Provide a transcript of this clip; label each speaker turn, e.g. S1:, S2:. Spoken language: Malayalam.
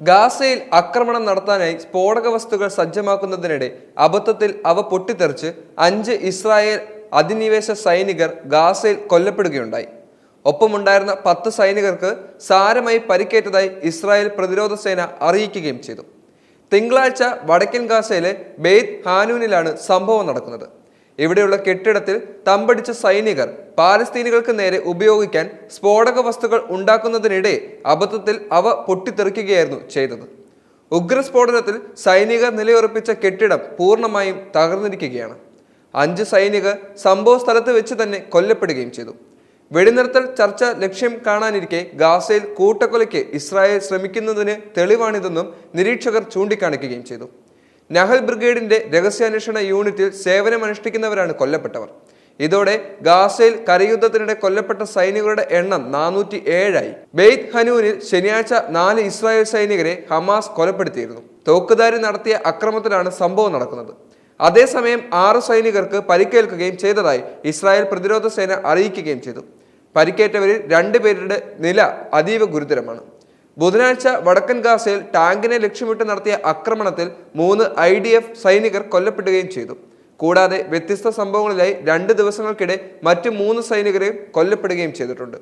S1: ഗാസയിൽ ആക്രമണം നടത്താനായി സ്ഫോടക വസ്തുക്കൾ സജ്ജമാക്കുന്നതിനിടെ അബദ്ധത്തിൽ അവ പൊട്ടിത്തെറിച്ച് അഞ്ച് ഇസ്രായേൽ അധിനിവേശ സൈനികർ ഗാസയിൽ കൊല്ലപ്പെടുകയുണ്ടായി. ഒപ്പമുണ്ടായിരുന്ന പത്ത് സൈനികർക്ക് സാരമായി പരിക്കേറ്റതായി ഇസ്രായേൽ പ്രതിരോധ സേന അറിയിക്കുകയും ചെയ്തു. തിങ്കളാഴ്ച വടക്കൻ ഗാസയിലെ ബെയ്ത്ത് ഹാനൂനിലാണ് സംഭവം നടക്കുന്നത്. ഇവിടെയുള്ള കെട്ടിടത്തിൽ തമ്പടിച്ച സൈനികർ പാലസ്തീനികൾക്ക് നേരെ ഉപയോഗിക്കാൻ സ്ഫോടക വസ്തുക്കൾ ഉണ്ടാക്കുന്നതിനിടെ അബദ്ധത്തിൽ അവ പൊട്ടിത്തെറിക്കുകയായിരുന്നു ചെയ്തത്. ഉഗ്രസ്ഫോടനത്തിൽ സൈനികർ നിലയുറപ്പിച്ച കെട്ടിടം പൂർണമായും തകർന്നിരിക്കുകയാണ്. അഞ്ച് സൈനികർ സംഭവ സ്ഥലത്ത് വെച്ച് തന്നെ കൊല്ലപ്പെടുകയും ചെയ്തു. വെടിനിർത്തൽ ചർച്ച ലക്ഷ്യം കാണാനിരിക്കെ ഗാസയിൽ കൂട്ടക്കൊലയ്ക്ക് ഇസ്രായേൽ ശ്രമിക്കുന്നതിന് തെളിവാണിതെന്നും നിരീക്ഷകർ ചൂണ്ടിക്കാണിക്കുകയും ചെയ്തു. നഹൽ ബ്രിഗേഡിന്റെ രഹസ്യാന്വേഷണ യൂണിറ്റിൽ സേവനമനുഷ്ഠിക്കുന്നവരാണ് കൊല്ലപ്പെട്ടവർ. ഇതോടെ ഗാസയിൽ കരയുദ്ധത്തിനിടെ കൊല്ലപ്പെട്ട സൈനികരുടെ എണ്ണം നാനൂറ്റി ഏഴായി ബെയ്ത്ത് ഹനൂനിൽ ശനിയാഴ്ച നാല് ഇസ്രായേൽ സൈനികരെ ഹമാസ് കൊലപ്പെടുത്തിയിരുന്നു. തോക്കുധാരി നടത്തിയ അക്രമത്തിലാണ് സംഭവം നടക്കുന്നത്. അതേസമയം ആറ് സൈനികർക്ക് പരിക്കേൽക്കുകയും ചെയ്തതായി ഇസ്രായേൽ പ്രതിരോധ സേന അറിയിക്കുകയും ചെയ്തു. പരിക്കേറ്റവരിൽ രണ്ടുപേരുടെ നില അതീവ ഗുരുതരമാണ്. ബുധനാഴ്ച വടക്കൻ ഗാസയിൽ ടാങ്കിനെ ലക്ഷ്യമിട്ട് നടത്തിയ ആക്രമണത്തിൽ മൂന്ന് ഐ ഡി എഫ് സൈനികർ കൊല്ലപ്പെടുകയും ചെയ്തു. കൂടാതെ വ്യത്യസ്ത സംഭവങ്ങളിലായി രണ്ട് ദിവസങ്ങൾക്കിടെ മറ്റ് മൂന്ന് സൈനികരെയും കൊല്ലപ്പെടുകയും ചെയ്തിട്ടുണ്ട്.